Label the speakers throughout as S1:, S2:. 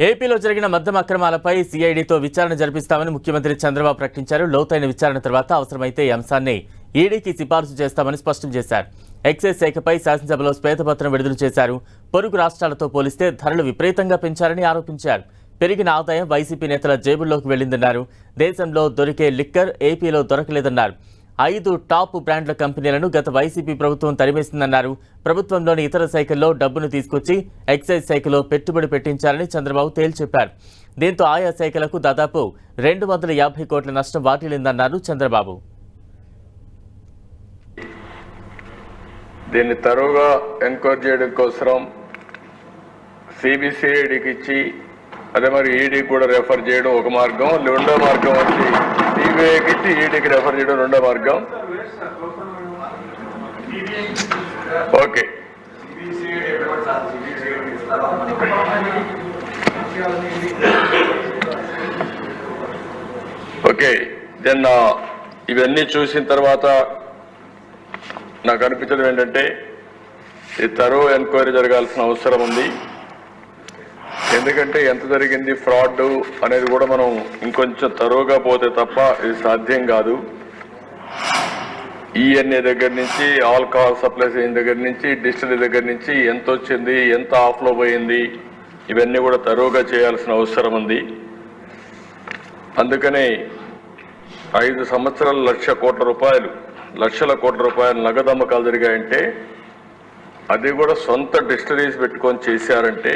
S1: ఏపీలో జరిగిన మద్యం అక్రమాలపై సిఐడితో విచారణ జరిపిస్తామని ముఖ్యమంత్రి చంద్రబాబు ప్రకటించారు. లోతైన విచారణ తర్వాత అవసరమైతే ఈ అంశాన్ని ఈడీకి సిఫార్సు చేస్తామని స్పష్టం చేశారు. ఎక్సైజ్ శాఖపై శాసనసభలో శ్వేతపత్రం విడుదల చేశారు. పొరుగు రాష్ట్రాలతో పోలిస్తే ధరలు విపరీతంగా పెంచారని ఆరోపించారు. పెరిగిన ఆదాయం వైసీపీ నేతల జేబుల్లోకి వెళ్ళిందన్నారు దేశంలో దొరికే లిక్కర్ ఏపీలో దొరకలేదన్నారు. ఐదు టాప్ బ్రాండ్ల కంపెనీలను గత వైసీపీ ప్రభుత్వం తరిమేసిందన్నారు. ప్రభుత్వంలోని ఇతర శాఖల్లో డబ్బును తీసుకొచ్చి ఎక్సైజ్ శాఖలో పెట్టుబడి పెట్టించారని చంద్రబాబు తేల్చెప్పారు. దీంతో ఆయా శాఖలకు దాదాపు రెండు వందల యాభై కోట్ల నష్టం వాటిల్లిందన్నారు చంద్రబాబు.
S2: దీన్ని తరువుగా ఎంక్వైరీ చేయడం కోసం సిబిసిఐడికి ఇచ్చి అదే మరి ఈడీ కూడా రెఫర్ చేయడం ఒక మార్గం రెండో మార్గం వచ్చి సిబిఐకి ఇచ్చి ఈడీకి రెఫర్ చేయడం రెండో మార్గం. ఓకే. ఓకే. దెన్ ఇవన్నీ చూసిన తర్వాత నాకు అనిపించడం ఏంటంటే ఈ తరువు ఎంక్వైరీ జరగాల్సిన అవసరం ఉంది. ఎందుకంటే ఎంత జరిగింది ఫ్రాడ్ అనేది కూడా మనం ఇంకొంచెం తరోగా పోతే తప్ప ఇది సాధ్యం కాదు. ఈఎన్ఏ దగ్గర నుంచి ఆల్కహాల్ సప్లై చేయని దగ్గర నుంచి డిస్టిలరీ దగ్గర నుంచి ఎంత వచ్చింది ఎంత ఆఫ్లో పోయింది ఇవన్నీ కూడా తరోగా చేయాల్సిన అవసరం ఉంది. అందుకనే ఐదు సంవత్సరాల లక్ష కోట్ల రూపాయలు లక్షల కోట్ల రూపాయలు నగదు అమ్మకాలు జరిగాయంటే అది కూడా సొంత డిస్టరీస్ పెట్టుకొని చేశారంటే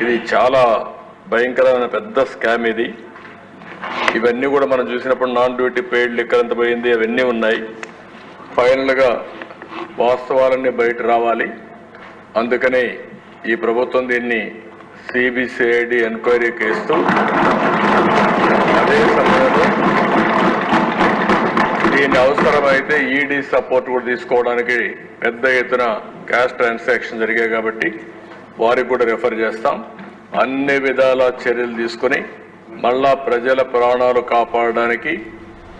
S2: ఇది చాలా భయంకరమైన పెద్ద స్కామ్ ఇది. ఇవన్నీ కూడా మనం చూసినప్పుడు నాన్ డ్యూటీ పెయిడ్ లెక్కలు ఎంత పోయింది అవన్నీ ఉన్నాయి. ఫైనల్గా వాస్తవాలన్నీ బయట రావాలి. అందుకనే ఈ ప్రభుత్వం దీన్ని సిబిసిఐడి ఎంక్వైరీ కేస్తో అదే సమయంలో దీన్ని అవసరమైతే ఈడీ సపోర్ట్ కూడా తీసుకోవడానికి పెద్ద ఎత్తున క్యాష్ ట్రాన్సాక్షన్ జరిగాయి కాబట్టి వారికి కూడా రెఫర్ చేస్తాం. అన్ని విధాల చర్యలు తీసుకొని మళ్ళా ప్రజల ప్రాణాలు కాపాడడానికి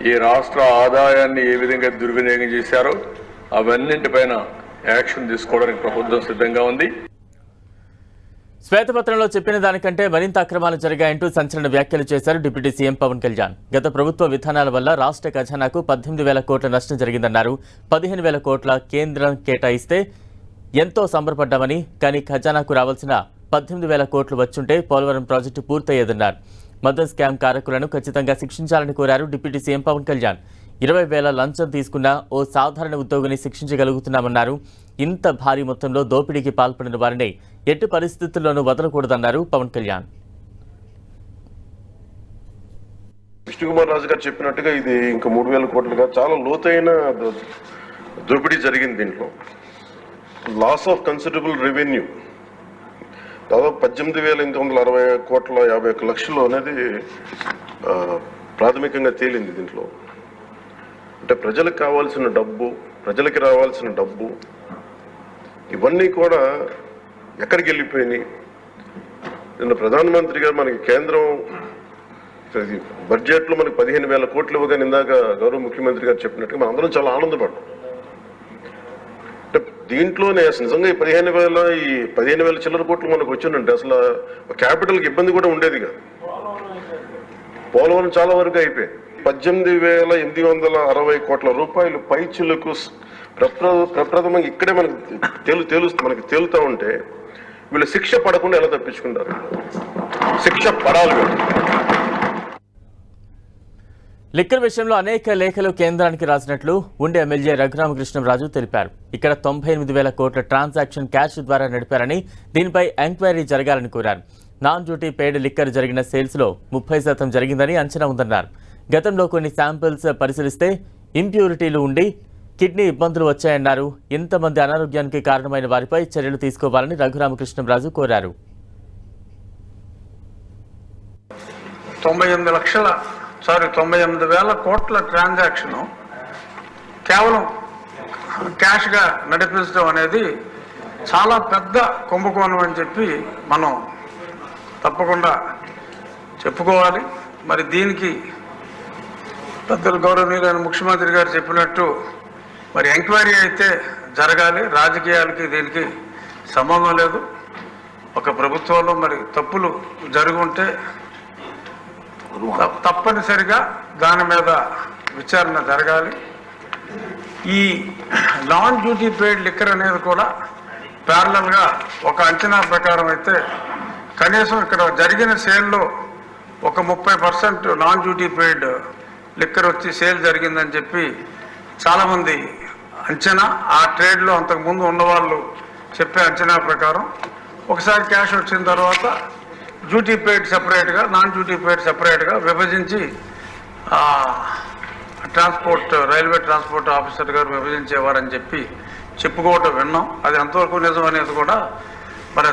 S2: ఈ రాష్ట్ర ఆదాయాన్ని ఏ విధంగా దుర్వినియోగం చేశారో అవన్నింటిపైన యాక్షన్ తీసుకోవడానికి ప్రభుత్వం సిద్ధంగా ఉంది.
S1: శ్వేతపత్రంలో చెప్పిన దానికంటే మరింత అక్రమాలు జరిగాయంటూ సంచలన వ్యాఖ్యలు చేశారు డిప్యూటీ సీఎం పవన్ కళ్యాణ్. గత ప్రభుత్వ విధానాల వల్ల రాష్ట్ర ఖజానాకు పద్దెనిమిది వేల కోట్ల నష్టం జరిగిందన్నారు. పదిహేను వేల కోట్ల కేంద్రం కేటాయిస్తే ఎంతో సంబరపడ్డామని కానీ ఖజానాకు రావాల్సిన పద్దెనిమిది వేల కోట్లు వచ్చుంటే పోలవరం ప్రాజెక్టు పూర్తయ్యేదన్నారు. మద్దతు స్కామ్ కారకులను ఖచ్చితంగా శిక్షించాలని కోరారు డిప్యూటీ సీఎం పవన్ కళ్యాణ్. ఇరవై వేల లంచం తీసుకున్న ఓ సాధారణ ఉద్యోగిని శిక్షించగలుగుతున్నామన్నారు. ఇంత భారీ మొత్తంలో దోపిడీకి పాల్పడిన వారిని ఎట్టి పరిస్థితుల్లోనూ వదలకూడదన్నారు పవన్ కళ్యాణ్.
S3: విష్ణుకుమార్ రాజు గారు చెప్పినట్టుగా ఇది ఇంకా మూడు వేల కోట్లుగా చాలా లోతైన దోపిడీ జరిగింది దీంట్లో. Loss of considerable revenue. దాదాపు పద్దెనిమిది వేల ఎనిమిది వందల అరవై కోట్ల యాభై ఒక్క లక్షలు అనేది ప్రాథమికంగా తేలింది దీంట్లో. అంటే ప్రజలకు కావాల్సిన డబ్బు ప్రజలకి రావాల్సిన డబ్బు ఇవన్నీ కూడా ఎక్కడికి వెళ్ళిపోయినాయి? నిన్న ప్రధానమంత్రి గారు మనకి కేంద్రం బడ్జెట్లో మనకి పదిహేను వేల కోట్లు ఇవ్వగానే ఇందాక గౌరవ ముఖ్యమంత్రి గారు చెప్పినట్టుగా మనం అందరం చాలా ఆనందపడ్డాం. దీంట్లోనే అసలు నిజంగా ఈ పదిహేను వేల ఈ పదిహేను వేల చిల్లర కోట్లు మనకు వచ్చిందంటే అసలు క్యాపిటల్కి ఇబ్బంది కూడా ఉండేది కాదు. పోలవరం చాలా వరకు అయిపోయాయి పద్దెనిమిది వేల ఎనిమిది వందల అరవై కోట్ల రూపాయలు పైచులకు ప్రప్ర ప్రప్రథమంగా ఇక్కడే మనకి తేలు తేలు మనకి తేలుతా ఉంటే వీళ్ళు శిక్ష పడకుండా ఎలా తప్పించుకుంటారు? శిక్ష పడాలి వీళ్ళు.
S1: లిక్కర్ విషయంలో అనేక లేఖలు కేంద్రానికి రాసినట్లు ఉండే ఎమ్మెల్యే రఘురామకృష్ణరాజు తెలిపారు. ఇక్కడ తొంభై ఎనిమిది వేల కోట్ల ట్రాన్సాక్షన్ క్యాష్ ద్వారా నడిపారని దీనిపై ఎంక్వైరీ జరగాలని కోరారు. నాన్ డ్యూటీ పెయిడ్ లిక్కర్ జరిగిన సేల్స్లో ముప్పై శాతం జరిగిందని అంచనా ఉందన్నారు. గతంలో కొన్ని శాంపిల్స్ పరిశీలిస్తే ఇంప్యూరిటీలు ఉండి కిడ్నీ ఇబ్బందులు వచ్చాయన్నారు. ఇంతమంది అనారోగ్యానికి కారణమైన వారిపై చర్యలు తీసుకోవాలని రఘురామకృష్ణరాజు కోరారు.
S4: తొంభై ఎనిమిది లక్షల సారీ తొంభై ఎనిమిది వేల కోట్ల ట్రాన్సాక్షన్ కేవలం క్యాష్గా నడిపించడం అనేది చాలా పెద్ద కుంభకోణం అని చెప్పి మనం తప్పకుండా చెప్పుకోవాలి. మరి దీనికి పెద్దలు గౌరవనీయులైన ముఖ్యమంత్రి గారు చెప్పినట్టు మరి ఎంక్వైరీ అయితే జరగాలి. రాజకీయాలకి దీనికి సంబంధం లేదు. ఒక ప్రభుత్వంలో మరి తప్పులు జరుగుంటే తప్పనిసరిగా దాని మీద విచారణ జరగాలి. ఈ నాన్ డ్యూటీ పెయిడ్ లిక్కర్ అనేది కూడా ప్యారలల్గా ఒక అంచనా ప్రకారం అయితే కనీసం ఇక్కడ జరిగిన సేల్లో ఒక ముప్పై percent non duty paid liquor వచ్చి సేల్ జరిగిందని చెప్పి చాలామంది అంచనా ఆ ట్రేడ్లో అంతకుముందు ఉన్నవాళ్ళు చెప్పే అంచనా ప్రకారం ఒకసారి క్యాష్ వచ్చిన తర్వాత డ్యూటీ పేడ్ సపరేట్గా నాన్ డ్యూటీ పేడ్ సపరేట్గా విభజించి ట్రాన్స్పోర్ట్ రైల్వే ట్రాన్స్పోర్ట్ ఆఫీసర్ గారు విభజించేవారని చెప్పి చెప్పుకోవటం విన్నాం. అది ఎంతవరకు నిజం అనేది కూడా మరి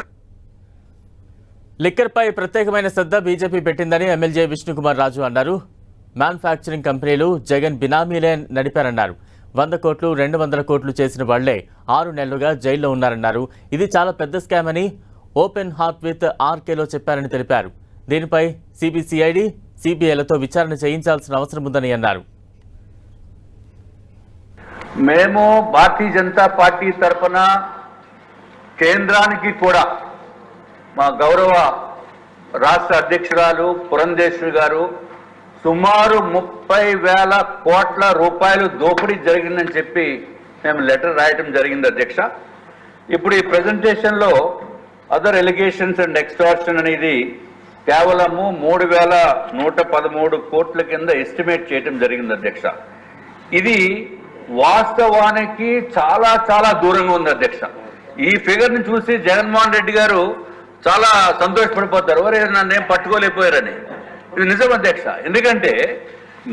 S1: లిక్కర్పై ప్రత్యేకమైన శ్రద్ధ బీజేపీ పెట్టిందని ఎమ్మెల్యే విష్ణుకుమార్ రాజు అన్నారు. మ్యానుఫ్యాక్చరింగ్ కంపెనీలు జగన్ బినామీలే నడిపారన్నారు. వంద కోట్లు రెండు వందల కోట్లు చేసిన వాళ్ళే ఆరు నెలలుగా జైల్లో ఉన్నారన్నారు. ఇది చాలా పెద్ద స్కామ్ అని ఓపెన్ హార్ట్ విత్ ఆర్కేలో చెప్పారని తెలిపారు. దీనిపై సిబిసిఐడి సిబిఐలతో విచారణ చేయించాల్సిన అవసరం ఉందని అన్నారు.
S5: మేము భారతీయ జనతా పార్టీ తరఫున కేంద్రానికి కూడా మా గౌరవ రాష్ట్ర అధ్యక్షురాలు పురంధేశ్వరి గారు సుమారు ముప్పై వేల కోట్ల రూపాయలు దోపిడీ జరిగిందని చెప్పి మేము లెటర్ రాయటం జరిగింది అధ్యక్ష. ఇప్పుడు ఈ ప్రెజెంటేషన్లో అదర్ ఎలిగేషన్స్ అండ్ ఎక్స్టార్షన్ అనేది కేవలము మూడు వేల నూట పదమూడు కోట్ల కింద ఎస్టిమేట్ చేయటం జరిగింది అధ్యక్ష. ఇది వాస్తవానికి చాలా చాలా దూరంగా ఉంది అధ్యక్ష. ఈ ఫిగర్ని చూసి జగన్మోహన్ రెడ్డి గారు చాలా సంతోషపడిపోతారు. ఒరే నన్ను ఏం పట్టుకోలేకపోయారని. ఇది నిజం అధ్యక్ష. ఎందుకంటే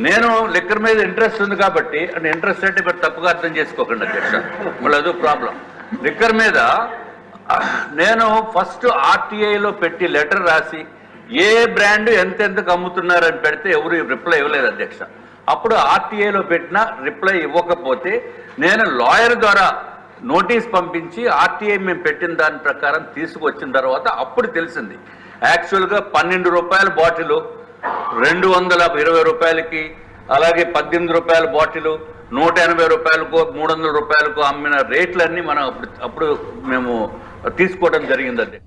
S5: నేను లిక్కర్ మీద ఇంట్రెస్ట్ ఉంది కాబట్టి అంటే ఇంట్రెస్ట్ అంటే ఇప్పుడు తప్పుగా అర్థం చేసుకోకండి అధ్యక్ష. మళ్ళీ అదో ప్రాబ్లం లిక్కర్ మీద నేను ఫస్ట్ ఆర్టీఐలో పెట్టి లెటర్ రాసి ఏ బ్రాండ్ ఎంతెంతకు అమ్ముతున్నారని పెడితే ఎవరు రిప్లై ఇవ్వలేదు అధ్యక్ష. అప్పుడు ఆర్టీఐలో పెట్టిన రిప్లై ఇవ్వకపోతే నేను లాయర్ ద్వారా నోటీస్ పంపించి ఆర్టీఐ మేము పెట్టిన దాని ప్రకారం తీసుకొచ్చిన తర్వాత అప్పుడు తెలిసింది. యాక్చువల్గా పన్నెండు రూపాయల బాటిల్ రెండు వందల ఇరవై రూపాయలకి అలాగే పద్దెనిమిది రూపాయల బాటిల్ నూట ఎనభై రూపాయలకు మూడు వందల రూపాయలకు అమ్మిన రేట్లన్నీ మనం అప్పుడు అప్పుడు మేము తీసుకోవడం జరిగిందండి.